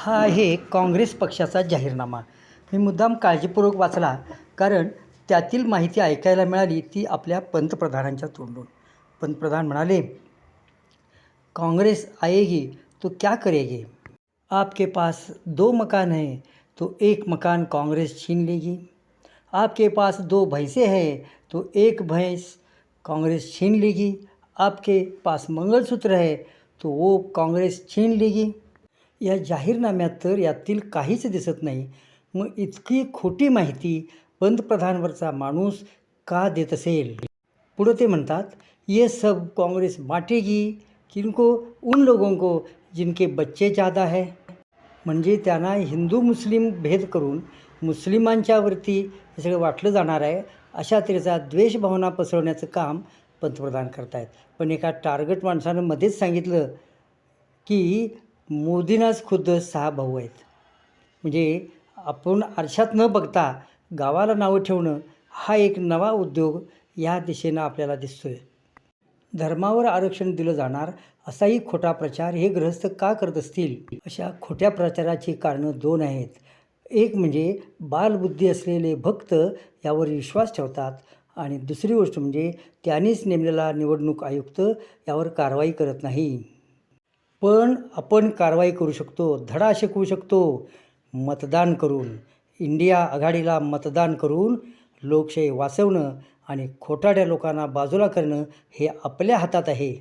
हा आहे काँग्रेस पक्षाचा जाहीरनामा. मी मुद्दाम काळजीपूर्वक वाचला कारण त्यातील माहिती ऐकायला मिळाली ती आपल्या पंतप्रधानांच्या तोंडून. पंतप्रधान म्हणाले कांग्रेस आएगी तो क्या करेगी आपके पास दो मकान हैं तो एक मकान कांग्रेस छीन लेगी. आपके पास दो भैंसे हैं तो एक भैंस कांग्रेस छीन लेगी. आपके पास मंगलसूत्र है तो वो काँग्रेस छीन लेगी. या जाहीरनाम्यात तर यातील काहीच दिसत नाही. मग इतकी खोटी माहिती पंतप्रधानवरचा माणूस का देत असेल? पुढं ते म्हणतात ये सब काँग्रेस माटेगी किनको उन लोगों को जिनके बच्चे ज़्यादा है. म्हणजे त्यांना हिंदू मुस्लिम भेद करून मुस्लिमांच्यावरती हे सगळं वाटलं जाणार आहे अशा तऱ्हेचा द्वेषभावना पसरवण्याचं काम पंतप्रधान करत आहेत पण एका टार्गेट माणसानं मध्येच सांगितलं की मोदींनाच खुद्द सहा भाऊ आहेत. म्हणजे आपण आरशात न बघता गावाला नावं ठेवणं हा एक नवा उद्योग या दिशेनं आपल्याला दिसतो आहे धर्मावर आरक्षण दिलं जाणार असाही खोटा प्रचार हे गृहस्थ का करत असतील? अशा खोट्या प्रचाराची कारणं दोन आहेत. एक म्हणजे बालबुद्धी असलेले भक्त यावर विश्वास ठेवतात आणि दुसरी गोष्ट म्हणजे त्यांनीच नेमलेला निवडणूक आयुक्त यावर कारवाई करत नाही. पण आपण कारवाई करू शकतो धडा शिकवू शकतो. मतदान करून इंडिया आघाडीला मतदान करून लोकशाही वाचवणं आणि खोटाड्या लोकांना बाजूला करणं हे आपल्या हातात आहे.